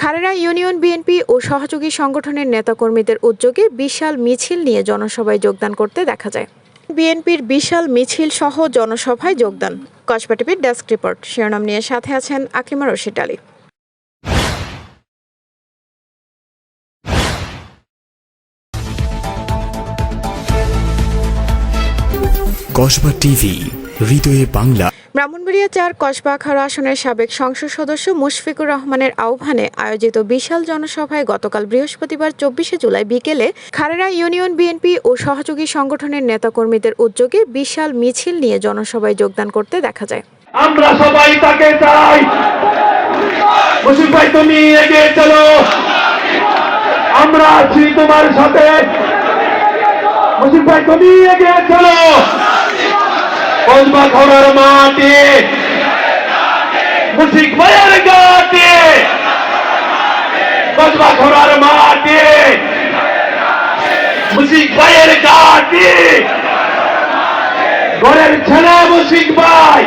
খারেরা union, BNP ও সহযোগী সংগঠনের নেতাকর্মীদের উদ্যোগে বিশাল মিছিল নিয়ে জনসভায় যোগদান করতে দেখা যায়। বিএনপির বিশাল মিছিল সহ জনসভায় যোগদান। কসবা টিভির ডেস্ক রিপোর্ট। শিরোনাম নিয়ে সাথে আছেন আকলিমা রশিদ আলী। কসবা টিভি, হৃদয়ে বাংলা। ব্রাহ্মণবাড়িয়া চার কসবা আখাড়া আসনের সাবেক সংসদ সদস্য মুশফিকুর রহমানের আহ্বানে আয়োজিত বিশাল জনসভায় গতকাল বৃহস্পতিবার চব্বিশে জুলাই বিকেলে খারেরা ইউনিয়ন বিএনপি ও সহযোগী সংগঠনের নেতাকর্মীদের উদ্যোগে বিশাল মিছিল নিয়ে জনসভায় যোগদান করতে দেখা যায়। আমরা সবাই তাকে চাই। মুসিফ ভাই, তুমি এগিয়ে চলো। আমরা আছি তোমার সাথে। মুসিফ ভাই, তুমি এগিয়ে চলো। কসবা ঘোড়ার মাটি। মুসিক ভাইয়ের গাটি। কসবা ঘোড়ার মাটি। মুসিক ভাইয়ের গাটি। ঘরের ছেলে মুসিক ভাই।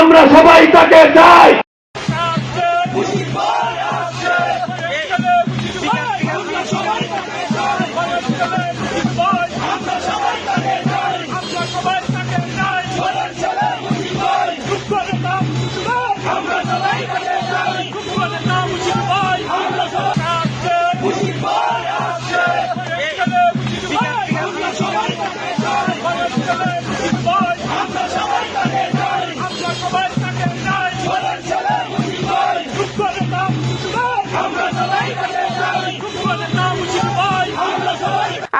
আমরা সবাই তাকে চাই।